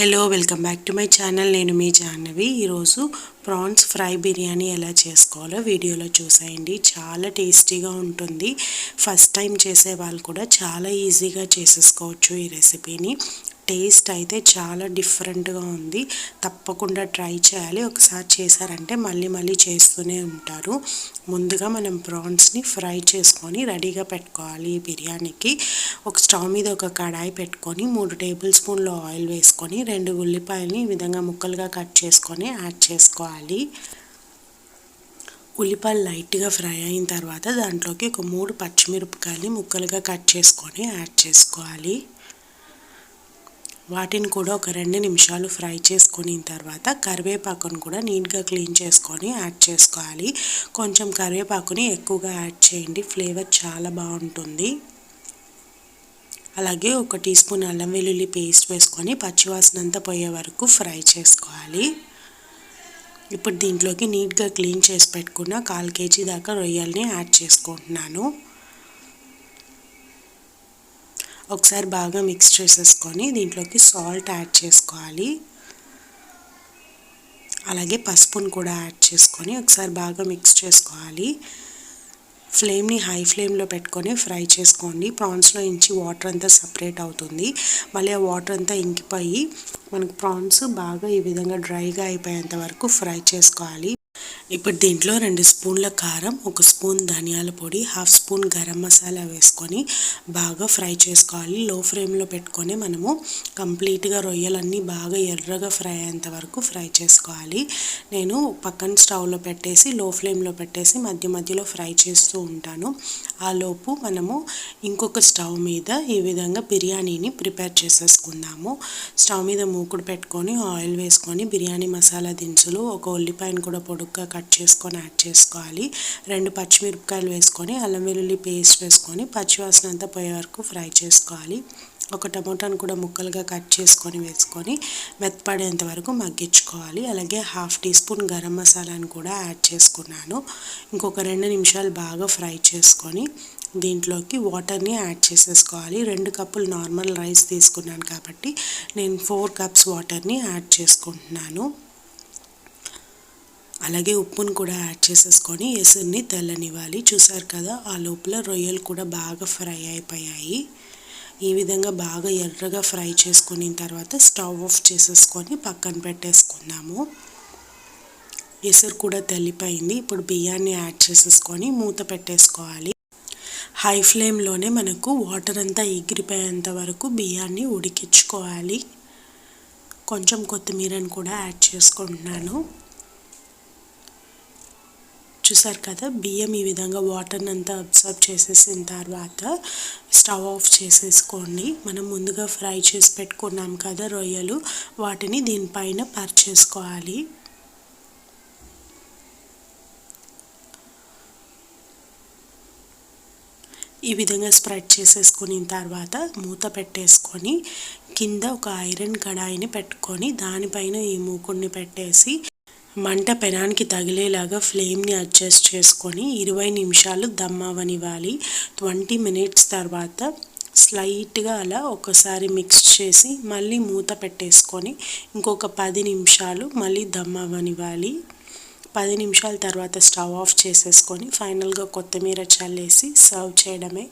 Hello welcome back to my channel. నేను మీ జాహ్నవి. ఈరోజు ప్రాన్స్ ఫ్రై బిర్యానీ ఎలా చేసుకోవాలో వీడియోలో చూసేయండి. చాలా టేస్టీగా ఉంటుంది. ఫస్ట్ టైం చేసే వాళ్ళు కూడా చాలా ఈజీగా చేసేసుకోవచ్చు ఈ రెసిపీని. టేస్ట్ అయితే చాలా డిఫరెంట్గా ఉంది. తప్పకుండా ట్రై చేయాలి. ఒకసారి చేశారంటే మళ్ళీ మళ్ళీ చేస్తూనే ఉంటారు. ముందుగా మనం ప్రాన్స్ని ఫ్రై చేసుకొని రెడీగా పెట్టుకోవాలి బిర్యానీకి. ఒక స్టవ్ మీద ఒక కడాయి పెట్టుకొని మూడు టేబుల్ స్పూన్లు ఆయిల్ వేసుకొని రెండు ఉల్లిపాయలని ఈ విధంగా ముక్కలుగా కట్ చేసుకొని యాడ్ చేసుకోవాలి. ఉల్లిపాయలు లైట్గా ఫ్రై అయిన తర్వాత దాంట్లోకి ఒక మూడు పచ్చిమిరపకాయలు ముక్కలుగా కట్ చేసుకొని యాడ్ చేసుకోవాలి. వాటిని కూడా ఒక రెండు నిమిషాలు ఫ్రై చేసుకుని తర్వాత కరివేపాకును కూడా నీట్గా క్లీన్ చేసుకొని యాడ్ చేసుకోవాలి. కొంచెం కరివేపాకుని ఎక్కువగా యాడ్ చేయండి. ఫ్లేవర్ చాలా బాగుంటుంది. అలాగే ఒక టీ స్పూన్ అల్లం వెల్లుల్లి పేస్ట్ వేసుకొని పచ్చివాసన అంతా పోయే వరకు ఫ్రై చేసుకోవాలి. ఇప్పుడు దీంట్లోకి నీట్గా క్లీన్ చేసి పెట్టుకున్న కాల్ కేజీ దాకా రొయ్యల్ని యాడ్ చేసుకుంటున్నాను. ఒకసారి బాగా మిక్స్ చేసేసుకొని దీంట్లోకి సాల్ట్ యాడ్ చేసుకోవాలి. అలాగే పసుపును కూడా యాడ్ చేసుకొని ఒకసారి బాగా మిక్స్ చేసుకోవాలి. ఫ్లేమ్ని హై ఫ్లేమ్లో పెట్టుకొని ఫ్రై చేసుకోండి. ప్రాన్స్లో ఇంచి వాటర్ అంతా సపరేట్ అవుతుంది. మళ్ళీ ఆ వాటర్ అంతా ఇంకిపోయి మనకు ప్రాన్స్ బాగా ఈ విధంగా డ్రైగా అయిపోయేంత వరకు ఫ్రై చేసుకోవాలి. ఇప్పుడు దీంట్లో రెండు స్పూన్ల కారం ఒక స్పూన్ ధనియాల పొడి హాఫ్ స్పూన్ గరం మసాలా వేసుకొని బాగా ఫ్రై చేసుకోవాలి. లో ఫ్లేమ్లో పెట్టుకొని మనము కంప్లీట్గా రొయ్యలన్నీ బాగా ఎర్రగా ఫ్రై అయ్యేంత వరకు ఫ్రై చేసుకోవాలి. నేను పక్కన స్టవ్లో పెట్టేసి లో ఫ్లేమ్లో పెట్టేసి మధ్య మధ్యలో ఫ్రై చేస్తూ ఉంటాను. ఆ లోపు మనము ఇంకొక స్టవ్ మీద ఈ విధంగా బిర్యానీని ప్రిపేర్ చేసేసుకుందాము. స్టవ్ మీద మూకుడు పెట్టుకొని ఆయిల్ వేసుకొని బిర్యానీ మసాలా దినుసులు ఒక ఉల్లిపాయను కూడా పొడుగ్గా కట్ చేసుకొని యాడ్ చేసుకోవాలి. రెండు పచ్చిమిరపకాయలు వేసుకొని అల్లం వెల్లుల్లి పేస్ట్ వేసుకొని పచ్చివాసన అంతా పోయే వరకు ఫ్రై చేసుకోవాలి. ఒక టమోటాను కూడా ముక్కలుగా కట్ చేసుకొని వేసుకొని మెత్తపడేంత వరకు మగ్గించుకోవాలి. అలాగే హాఫ్ టీ స్పూన్ గరం మసాలాను కూడా యాడ్ చేసుకున్నాను. ఇంకొక రెండు నిమిషాలు బాగా ఫ్రై చేసుకొని దీంట్లోకి వాటర్ని యాడ్ చేసేసుకోవాలి. రెండు కప్పులు నార్మల్ రైస్ తీసుకున్నాను కాబట్టి నేను ఫోర్ కప్స్ వాటర్ని యాడ్ చేసుకుంటున్నాను. అలాగే ఉప్పును కూడా యాడ్ చేసేసుకొని ఎసురుని తెల్లనివ్వాలి. చూసారు కదా ఆ లోపల రొయ్యలు కూడా బాగా ఫ్రై అయిపోయాయి. ఈ విధంగా బాగా ఎర్రగా ఫ్రై చేసుకుని తర్వాత స్టవ్ ఆఫ్ చేసేసుకొని పక్కన పెట్టేసుకున్నాము ఎసురు కూడా తెల్లిపోయింది. ఇప్పుడు బియ్యాన్ని యాడ్ చేసేసుకొని మూత పెట్టేసుకోవాలి. హై ఫ్లేమ్లోనే మనకు వాటర్ అంతా ఎగిరిపోయేంత వరకు బియ్యాన్ని ఉడికించుకోవాలి. కొంచెం కొత్తిమీరని కూడా యాడ్ చేసుకుంటున్నాను. చూసారు కదా బియ్యం ఈ విధంగా వాటర్ని అంతా అబ్జర్వ్ చేసేసిన తర్వాత స్టవ్ ఆఫ్ చేసేసుకోండి మనం ముందుగా ఫ్రై చేసి పెట్టుకున్నాం కదా రొయ్యలు వాటిని దీనిపైన పర్చేసుకోవాలి ఈ విధంగా స్ప్రెడ్ చేసేసుకుని తర్వాత మూత పెట్టేసుకొని కింద ఒక ఐరన్ కడాయిని పెట్టుకొని దానిపైన ఈ మూకుడిని పెట్టేసి మంట పెనానికి తగిలేలాగా ఫ్లేమ్ని అడ్జస్ట్ చేసుకొని ఇరవై నిమిషాలు దమ్ అవ్వనివ్వాలి ట్వంటీ మినిట్స్ తర్వాత స్లైట్గా అలా ఒకసారి మిక్స్ చేసి మళ్ళీ మూత పెట్టేసుకొని ఇంకొక పది నిమిషాలు మళ్ళీ దమ్ అవ్వనివ్వాలి పది నిమిషాల తర్వాత స్టవ్ ఆఫ్ చేసేసుకొని ఫైనల్గా కొత్తిమీర చల్లేసి సర్వ్ చేయడమే.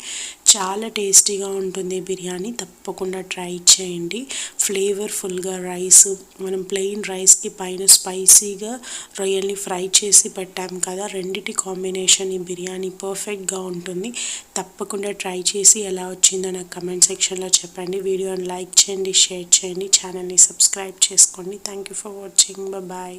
చాలా టేస్టీగా ఉంటుంది బిర్యానీ. తప్పకుండా ట్రై చేయండి. ఫ్లేవర్ఫుల్గా రైస్ మనం ప్లెయిన్ రైస్కి పైన స్పైసీగా రొయ్యల్ని ఫ్రై చేసి పెట్టాం కదా రెండిటి కాంబినేషన్ ఈ బిర్యానీ పర్ఫెక్ట్గా ఉంటుంది. తప్పకుండా ట్రై చేసి ఎలా వచ్చిందో నాకు కమెంట్ సెక్షన్లో చెప్పండి. వీడియోని లైక్ చేయండి షేర్ చేయండి ఛానల్ని సబ్స్క్రైబ్ చేసుకోండి. Thank you for watching. Bye.